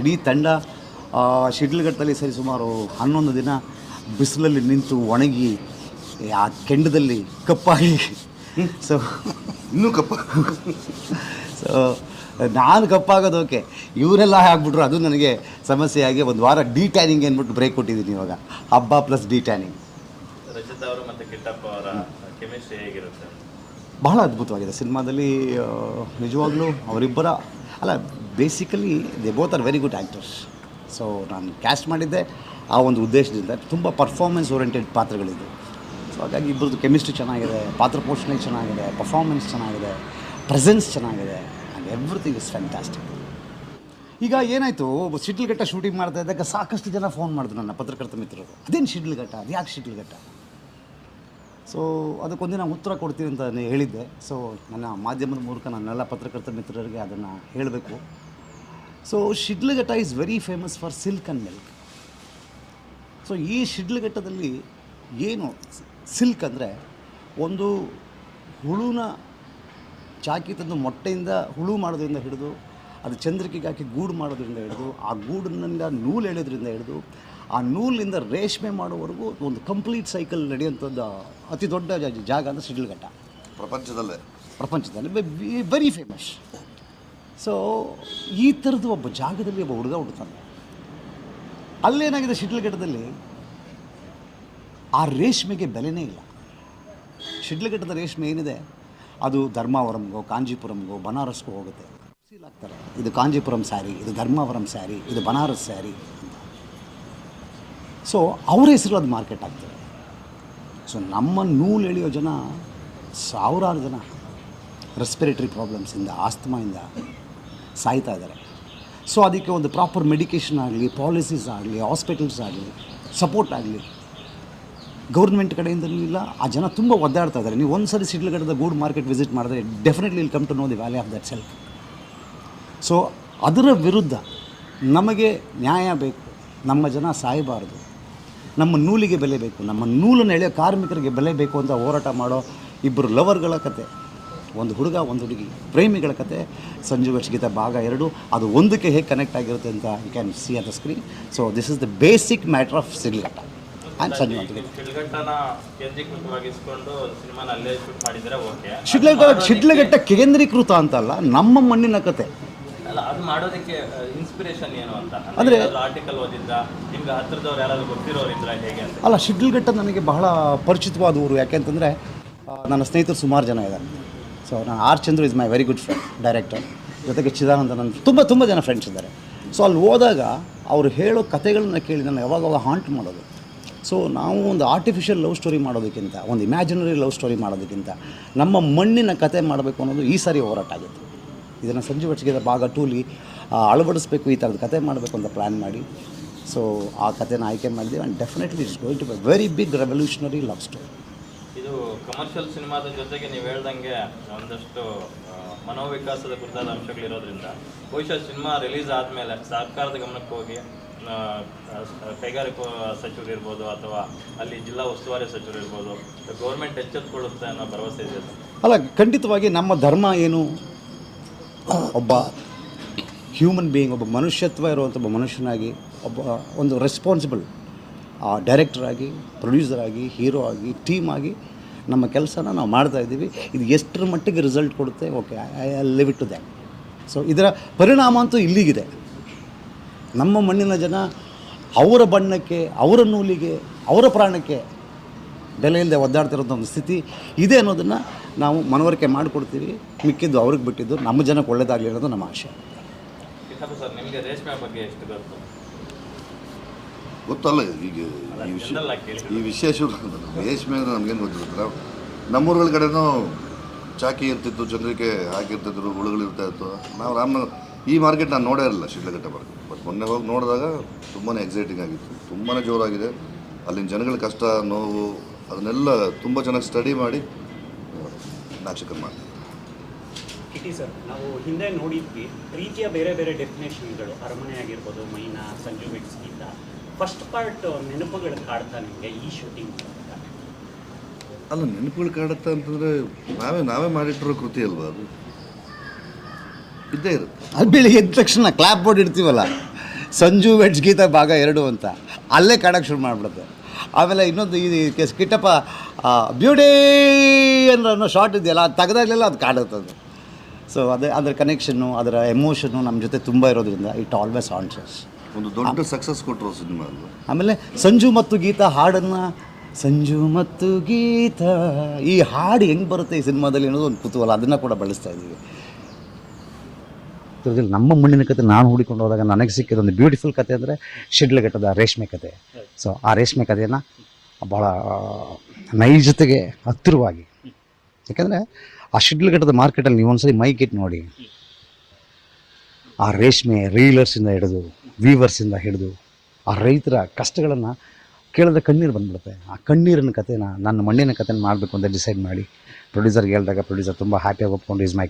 ಇಡೀ ತಂಡ ಆ, ಶಿಡ್ಲಘಟ್ಟದಲ್ಲಿ ಸರಿ ಸುಮಾರು ಹನ್ನೊಂದು ದಿನ ಬಿಸಿಲಲ್ಲಿ ನಿಂತು ಒಣಗಿ ಆ ಕೆಂಡದಲ್ಲಿ ಕಪ್ಪಾಗಿ. ಸೊ ಇನ್ನೂ ಕಪ್ಪ. ಸೊ ನಾನು ಕಪ್ಪಾಗೋದು ಓಕೆ. ಇವರೆಲ್ಲ ಆಗ್ಬಿಟ್ರು ಅದು ನನಗೆ ಸಮಸ್ಯೆಯಾಗಿ ಒಂದು ವಾರ ಡಿ ಟ್ಯಾನಿಂಗ್ ಅಂದ್ಬಿಟ್ಟು ಬ್ರೇಕ್ ಕೊಟ್ಟಿದ್ದೀನಿ ಇವಾಗ. ಹಬ್ಬ ಪ್ಲಸ್ ಡಿ ಟ್ಯಾನಿಂಗ್ ರಜತ್ ಅವರು ಮತ್ತೆ ಕಿಟ್ಟಪ್ಪ ಅವರ ಕೆಮಿಸ್ಟ್ರಿ ಹೇಗಿರುತ್ತೆ? ಬಹಳ ಅದ್ಭುತವಾಗಿದೆ. ಸಿನಿಮಾದಲ್ಲಿ ನಿಜವಾಗ್ಲೂ ಅವರಿಬ್ಬರ ಅಲ್ಲ basically they both are very good actors so ನಾನು ಕ್ಯಾಸ್ಟ್ ಮಾಡಿದ್ದೆ. ಆ ಒಂದು ಉದ್ದೇಶದಿಂದ ತುಂಬ ಪರ್ಫಾರ್ಮೆನ್ಸ್ ಓರಿಯೆಂಟೆಡ್ ಪಾತ್ರಗಳಿದ್ದು. ಸೊ ಹಾಗಾಗಿ ಇಬ್ಬರದ್ದು ಕೆಮಿಸ್ಟ್ರಿ ಚೆನ್ನಾಗಿದೆ, ಪಾತ್ರ ಪೋಷಣೆ ಚೆನ್ನಾಗಿದೆ ಪರ್ಫಾರ್ಮೆನ್ಸ್ ಚೆನ್ನಾಗಿದೆ ಪ್ರೆಸೆನ್ಸ್ ಚೆನ್ನಾಗಿದೆ ಆ್ಯಂಡ್ ಎವ್ರಿಥಿಂಗ್ ಇಸ್ ಫ್ಯಾಂಟಾಸ್ಟಿಕ್ ಈಗ ಏನಾಯಿತು ಶಿಡ್ಲಘಟ್ಟ ಶೂಟಿಂಗ್ ಮಾಡ್ತಾ ಇದ್ದಾಗ ಸಾಕಷ್ಟು ಜನ ಫೋನ್ ಮಾಡಿದ್ರು ನನ್ನ ಪತ್ರಕರ್ತ ಮಿತ್ರರು. ಅದೇನು ಶಿಡ್ಲಘಟ್ಟ ಅದು ಯಾಕೆ ಶಿಡ್ಲಘಟ್ಟ ಸೊ ಅದಕ್ಕೊಂದಿನ ಉತ್ತರ ಕೊಡ್ತೀನಿ ಅಂತ ಹೇಳಿದ್ದೆ. ಸೊ ನನ್ನ ಮಾಧ್ಯಮದ ಮೂಲಕ ನನ್ನೆಲ್ಲ ಪತ್ರಕರ್ತ ಮಿತ್ರರಿಗೆ ಅದನ್ನು ಹೇಳಬೇಕು. So Shidlaghatta is very famous for silk and milk so ಈ ಶಿಡ್ಲಘಟ್ಟದಲ್ಲಿ ಏನು ಸಿಲ್ಕ್ ಅಂದರೆ ಒಂದು ಹುಳುನ ಚಾಕಿ ತಂದು ಮೊಟ್ಟೆಯಿಂದ ಹುಳು ಮಾಡೋದ್ರಿಂದ ಹಿಡಿದು ಅದು ಚಂದ್ರಿಕೆಗೆ ಹಾಕಿ ಗೂಡು ಮಾಡೋದ್ರಿಂದ ಹಿಡಿದು ಆ ಗೂಡಿನಿಂದ ನೂಲು ಎಳೆಯೋದ್ರಿಂದ ಹಿಡಿದು ಆ ನೂಲಿನಿಂದ ರೇಷ್ಮೆ ಮಾಡೋವರೆಗೂ ಒಂದು ಕಂಪ್ಲೀಟ್ ಸೈಕಲ್ ನಡೆಯುವಂಥದ್ದು ಅತಿ ದೊಡ್ಡ ಜಾಗ ಅಂದರೆ ಶಿಡ್ಲಘಟ್ಟ ಪ್ರಪಂಚದಲ್ಲೇ. ಪ್ರಪಂಚದಲ್ಲಿ ವೆರಿ ಫೇಮಸ್ ಸೊ ಈ ಥರದ್ದು ಒಬ್ಬ ಜಾಗದಲ್ಲಿ ಒಬ್ಬ ಹುಡುಗ ಹುಡ್ತಾನೆ ಅಲ್ಲೇನಾಗಿದೆ ಶಿಡ್ಲಘಟ್ಟದಲ್ಲಿ ಆ ರೇಷ್ಮೆಗೆ ಬೆಲೆನೇ ಇಲ್ಲ. ಶಿಡ್ಲಘಟ್ಟದ ರೇಷ್ಮೆ ಏನಿದೆ? ಅದು ಧರ್ಮಾವರಂಗೋ ಕಾಂಜೀಪುರಂಗೋ ಬನಾರಸ್ಗೋ ಹೋಗುತ್ತೆ. ಸೀಲ್ ಇದು ಕಾಂಜೀಪುರಂ ಸ್ಯಾರಿ, ಇದು ಧರ್ಮಾವರಂ ಸ್ಯಾರಿ, ಇದು ಬನಾರಸ್ ಸ್ಯಾರಿ ಅಂತ. ಸೊ ಅವರ ಹೆಸರು ಅದು ಮಾರ್ಕೆಟ್ ಆಗ್ತದೆ. ಸೊ ನಮ್ಮ ನೂಲು ಎಳೆಯೋ ಜನ ಸಾವಿರಾರು ಜನ ರೆಸ್ಪಿರೇಟರಿ ಪ್ರಾಬ್ಲಮ್ಸಿಂದ ಆಸ್ತಮಾಯಿಂದ ಸಾಯ್ತಾ ಇದ್ದಾರೆ. ಸೊ ಅದಕ್ಕೆ ಒಂದು ಪ್ರಾಪರ್ ಮೆಡಿಕೇಷನ್ ಆಗಲಿ ಪಾಲಿಸೀಸ್ ಆಗಲಿ ಹಾಸ್ಪಿಟಲ್ಸ್ ಆಗಲಿ ಸಪೋರ್ಟ್ ಆಗಲಿ ಗೌರ್ಮೆಂಟ್ ಕಡೆಯಿಂದಲೂ ಇಲ್ಲ, ಆ ಜನ ತುಂಬ ಒದ್ದಾಡ್ತಾ ಇದ್ದಾರೆ. ನೀವು ಒಂದು ಸರಿ ಸಿಡ್ಲಗಡದ ಗೂಡ್ ಮಾರ್ಕೆಟ್ ವಿಸಿಟ್ ಮಾಡಿದ್ರೆ ಡೆಫಿನೆಟ್ಲಿ ಇಲ್ಲಿ come to know the value of that self so ಅದರ ವಿರುದ್ಧ ನಮಗೆ ನ್ಯಾಯ ಬೇಕು. ನಮ್ಮ ಜನ ಸಾಯಬಾರದು. ನಮ್ಮ ನೂಲಿಗೆ ಬೆಲೆ ಬೇಕು. ನಮ್ಮ ನೂಲನ್ನು ಎಳೆಯೋ ಕಾರ್ಮಿಕರಿಗೆ ಬೆಲೆ ಬೇಕು ಅಂತ ಹೋರಾಟ ಮಾಡೋ ಇಬ್ಬರು ಲವರ್ಗಳ ಕತೆ. ಒಂದು ಹುಡುಗ ಒಂದು ಹುಡುಗಿ. ಪ್ರೇಮಿಗಳ ಕತೆ ಸಂಜು ಗೀತ ಭಾಗ ಎರಡು. ಅದು ಒಂದಕ್ಕೆ ಹೇಗೆ ಕನೆಕ್ಟ್ ಆಗಿರುತ್ತೆ ಅಂತ you can see on the screen so this is the basic matter of Sidlaghatta and Sanju Shidlaghatta Shidlaghatta ಕೇಂದ್ರೀಕೃತ ಅಂತಲ್ಲ ನಮ್ಮ ಮಣ್ಣಿನ ಕತೆ. ಅಲ್ಲ ಅದು ಮಾಡೋದಕ್ಕೆ ಇನ್ಸ್ಪಿರೇಷನ್ ಏನು ಅಂತ? ಅಂದ್ರೆ- ಆರ್ಟಿಕಲ್ ಓದಿದ್ದ ನಿಮ್ಗೆ ಹತ್ರದವ್ರು ಯಾರಾದ್ರು ಗೊತ್ತಿರೋರು ಇದ್ರ ಹೇಗೆ ಅಂತ? ಅಲ್ಲ ಶಿಡ್ಲಘಟ್ಟ ನನಗೆ ಬಹಳ ಪರಿಚಿತವಾದ ಊರು ಯಾಕೆಂತಂದರೆ ನನ್ನ ಸ್ನೇಹಿತರು ಸುಮಾರು ಜನ ಇದ್ದಾರೆ. ಸೊ ನಾನು R Chandru is my very good friend director ಜೊತೆಗೆ ಚಿದಾನಂದ ನನ್ನ ತುಂಬ ತುಂಬ ಜನ ಫ್ರೆಂಡ್ಸ್ ಇದ್ದಾರೆ. ಸೊ ಅಲ್ಲಿ ಹೋದಾಗ ಅವರು ಹೇಳೋ ಕಥೆಗಳನ್ನ ಕೇಳಿ ನಾನು ಯಾವಾಗ ಹಾಂಟ್ ಮಾಡೋದು. ಸೊ ನಾವು ಒಂದು ಆರ್ಟಿಫಿಷಿಯಲ್ ಲವ್ ಸ್ಟೋರಿ ಮಾಡೋದಕ್ಕಿಂತ, ಒಂದು ಇಮ್ಯಾಜಿನರಿ ಲವ್ ಸ್ಟೋರಿ ಮಾಡೋದಕ್ಕಿಂತ, ನಮ್ಮ ಮಣ್ಣಿನ ಕತೆ ಮಾಡಬೇಕು ಅನ್ನೋದು ಈ ಸಾರಿ ಹೋರಾಟ ಆಗಿತ್ತು. ಇದನ್ನು ಸಂಜೆ ವರ್ಷಗಿದ ಭಾಗ ಟೂಲಿ ಅಳವಡಿಸ್ಬೇಕು ಈ ಥರದ ಕತೆ ಮಾಡಬೇಕು ಅಂತ ಪ್ಲ್ಯಾನ್ ಮಾಡಿ. ಸೊ ಆ ಕತೆನ ಆಯ್ಕೆ ಮಾಡಿದ್ದೀವಿ and definitely it's going to be very big revolutionary love story ಇದು ಕಮರ್ಷಿಯಲ್ ಸಿನಿಮಾದ ಜೊತೆಗೆ ನೀವು ಹೇಳ್ದಂಗೆ ಒಂದಷ್ಟು ಮನೋವಿಕಾಸದ ಕುರಿತಾದ ಅಂಶಗಳಿರೋದ್ರಿಂದ ಬಹುಶಃ ಸಿನಿಮಾ ರಿಲೀಸ್ ಆದಮೇಲೆ ಸರ್ಕಾರದ ಗಮನಕ್ಕೆ ಹೋಗಿ ಕೈಗಾರಿಕಾ ಸಚಿವರು ಇರ್ಬೋದು ಅಥವಾ ಅಲ್ಲಿ ಜಿಲ್ಲಾ ಉಸ್ತುವಾರಿ ಸಚಿವರು ಇರ್ಬೋದು ಗೌರ್ಮೆಂಟ್ ಎಚ್ಚೆತ್ತುಕೊಳ್ಳುತ್ತೆ ಅನ್ನೋ ಭರವಸೆ ಇದೆ ಅಲ್ಲ, ಖಂಡಿತವಾಗಿ ನಮ್ಮ ಧರ್ಮ ಏನು? ಒಬ್ಬ ಹ್ಯೂಮನ್ ಬೀಯಿಂಗ್ ಒಬ್ಬ ಮನುಷ್ಯತ್ವ ಇರುವಂಥ ಒಬ್ಬ ಮನುಷ್ಯನಾಗಿ, ಒಬ್ಬ ಒಂದು ರೆಸ್ಪಾನ್ಸಿಬಲ್ ಡೈರೆಕ್ಟರ್ ಆಗಿ ಪ್ರೊಡ್ಯೂಸರ್ ಆಗಿ ಹೀರೋ ಆಗಿ ಟೀಮ್ ಆಗಿ ನಮ್ಮ ಕೆಲಸನ ನಾವು ಮಾಡ್ತಾ ಇದ್ದೀವಿ. ಇದು ಎಷ್ಟರ ಮಟ್ಟಿಗೆ ರಿಸಲ್ಟ್ ಕೊಡುತ್ತೆ? Okay I leave it to that so ಇದರ ಪರಿಣಾಮ ಅಂತೂ ಇಲ್ಲಿಗಿದೆ. ನಮ್ಮ ಮಣ್ಣಿನ ಜನ ಅವರ ಬಣ್ಣಕ್ಕೆ, ಅವರ ನೂಲಿಗೆ, ಅವರ ಪ್ರಾಣಕ್ಕೆ ಬೆಲೆ ಇಲ್ಲದೆ ಒದ್ದಾಡ್ತಿರೋಂಥ ಒಂದು ಸ್ಥಿತಿ ಇದೆ ಅನ್ನೋದನ್ನು ನಾವು ಮನವರಿಕೆ ಮಾಡಿಕೊಡ್ತೀವಿ. ಮಿಕ್ಕಿದ್ದು ಅವ್ರಿಗೆ ಬಿಟ್ಟಿದ್ದು. ನಮ್ಮ ಜನಕ್ಕೆ ಒಳ್ಳೆಯದಾಗಲಿ ಅನ್ನೋದು ನಮ್ಮ ಆಶೆ ಕಿಟ್ಟಪ್ಪ ಸರ್ ನಿಮಗೆ ರೇಷ್ಮೆ ಬಗ್ಗೆ ಎಷ್ಟು ಗೊತ್ತು ಗೊತ್ತಲ್ಲ ಈಗ ಈ ವಿಷಯ ಈ ವಿಶೇಷ ರೇಷ್ಮೆ ಮೇಲೆ ನಮಗೇನು ಗೊತ್ತಿರುತ್ತಲ್ಲ? ನಮ್ಮೂರುಗಳ ಕಡೆನೂ ಚಾಕಿ ಇರ್ತಿತ್ತು ಚಂದ್ರಿಕೆ ಹಾಕಿರ್ತಿದ್ರು ಹುಳುಗಳು ಇರ್ತಾ ಇತ್ತು. ನಾವು ರಾಮನಗರ ಈ ಮಾರ್ಕೆಟ್ ನಾನು ನೋಡೇ ಇರಲಿಲ್ಲ ಶಿಡ್ಲಘಟ್ಟ ಮಾರ್ಕೆಟ್. ಬಟ್ ಮೊನ್ನೆ ಹೋಗಿ ನೋಡಿದಾಗ ತುಂಬಾ ಎಕ್ಸೈಟಿಂಗ್ ಆಗಿತ್ತು. ತುಂಬಾ ಜೋರಾಗಿದೆ. ಅಲ್ಲಿನ ಜನಗಳ ಕಷ್ಟ ನೋವು ಅದನ್ನೆಲ್ಲ ತುಂಬ ಚೆನ್ನಾಗಿ ಸ್ಟಡಿ ಮಾಡಿ ನಾಚಕನ್ ಮಾಡ್ತೀವಿ ಕಿಟಿ ಸರ್ ನಾವು ಹಿಂದೆ ನೋಡಿದ್ವಿ ರೀತಿಯ ಬೇರೆ ಬೇರೆ ಡೆಫಿನೇಷನ್ಗಳು ಅರಮನೆ ಆಗಿರ್ಬೋದು ಮೈನಾ ಸಂಜು ವಿಟ್ಸ್ಗಿಂತ ಫಸ್ಟ್ ಪಾರ್ಟ್ ನೆನಪುಗಳು ಕಾಡ್ತಾ ನಿಮಗೆ ಈ ಶೂಟಿಂಗ್ ಅಲ್ಲ ನೆನಪುಗಳು ಕಾಡುತ್ತೆ ಅಂತಂದ್ರೆ ನಾವೇ ನಾವೇ ಮಾಡಿಟ್ಟಿರೋ ಕೃತಿ ಅಲ್ವಾ ಅದು? ಇದ್ದೇ ಇರುತ್ತೆ. ಅದು ಬೆಳಿಗ್ಗೆ ಎದ್ದ ತಕ್ಷಣ ಕ್ಲಾಪ್ ಬೋರ್ಡ್ ಇಡ್ತೀವಲ್ಲ? ಸಂಜು ವೆಡ್ಸ್ ಗೀತ ಭಾಗ ಎರಡು ಅಂತ. ಅಲ್ಲೇ ಕಾಡಕ್ಕೆ ಶುರು ಮಾಡಿಬಿಡುತ್ತೆ. ಆಮೇಲೆ ಇನ್ನೊಂದು ಈ ಕೆಸ್ ಕಿಟ್ಟಪ್ಪ ಬ್ಯೂಟಿ ಅನ್ನೋ ಶಾರ್ಟ್ ಇದೆಯಲ್ಲ ಅದು ತೆಗೆದಾಗಲೆಲ್ಲ ಅದು ಕಾಡುತ್ತೆ ಅದು. ಸೊ ಅದೇ ಅದರ ಕನೆಕ್ಷನ್ನು ಅದರ ಎಮೋಷನ್ನು ನಮ್ಮ ಜೊತೆ ತುಂಬ ಇರೋದ್ರಿಂದ ಇಟ್ ಆಲ್ವೇಸ್ ಆನ್ಸರ್ಸ್ ಒಂದು ದೊಡ್ಡ ಸಕ್ಸಸ್ ಕೊಟ್ಟರು ಸಿನಿಮಾ ಅದು. ಆಮೇಲೆ ಸಂಜು ಮತ್ತು ಗೀತಾ ಹಾಡನ್ನು ಸಂಜು ಮತ್ತು ಗೀತಾ ಈ ಹಾಡು ಹೆಂಗೆ ಬರುತ್ತೆ ಈ ಸಿನಿಮಾದಲ್ಲಿ ಅನ್ನೋದು ಒಂದು ಕುತೂಹಲ ಅದನ್ನು ಕೂಡ ಬಳಸ್ತಾ ಇದ್ದೀವಿ. ಇದ್ರಲ್ಲಿ ನಮ್ಮ ಮಣ್ಣಿನ ಕತೆ ನಾನು ಹುಡುಕೊಂಡು ಹೋದಾಗ ನನಗೆ ಸಿಕ್ಕಿದ ಒಂದು ಬ್ಯೂಟಿಫುಲ್ ಕತೆ ಅಂದರೆ ಶಿಡ್ಲಘಟ್ಟದ ರೇಷ್ಮೆ ಕತೆ. ಸೊ ಆ ರೇಷ್ಮೆ ಕಥೆಯನ್ನು ಭಾಳ ನೈಜತೆಗೆ ಹತ್ತಿರವಾಗಿ. ಯಾಕಂದರೆ ಆ ಶಿಡ್ಲಘಟ್ಟದ ಮಾರ್ಕೆಟಲ್ಲಿ ನೀವು ಒಂದ್ಸರಿ ಮೈಕಿಟ್ ನೋಡಿ. ಆ ರೇಷ್ಮೆ ರೀಲರ್ಸಿಂದ ಹಿಡಿದು ವೀವರ್ಸಿಂದ ಹಿಡಿದು ಆ ರೈತರ ಕಷ್ಟಗಳನ್ನು ಕೇಳಿದ್ರೆ ಕಣ್ಣೀರು ಬಂದ್ಬಿಡುತ್ತೆ. ಆ ಕಣ್ಣೀರಿನ ಕಥೆನ, ನನ್ನ ಮಣ್ಣಿನ ಕಥೆನ ಮಾಡಬೇಕು ಅಂತ ಡಿಸೈಡ್ ಮಾಡಿ. ಪ್ರೊಡ್ಯೂಸರ್ಗೆ ಹೇಳಿದಾಗ ಪ್ರೊಡ್ಯೂಸರ್ ತುಂಬ ಹ್ಯಾಪಿಯಾಗಿ ಒಪ್ಕೊಂಡು ಈಸ್ ಮೈ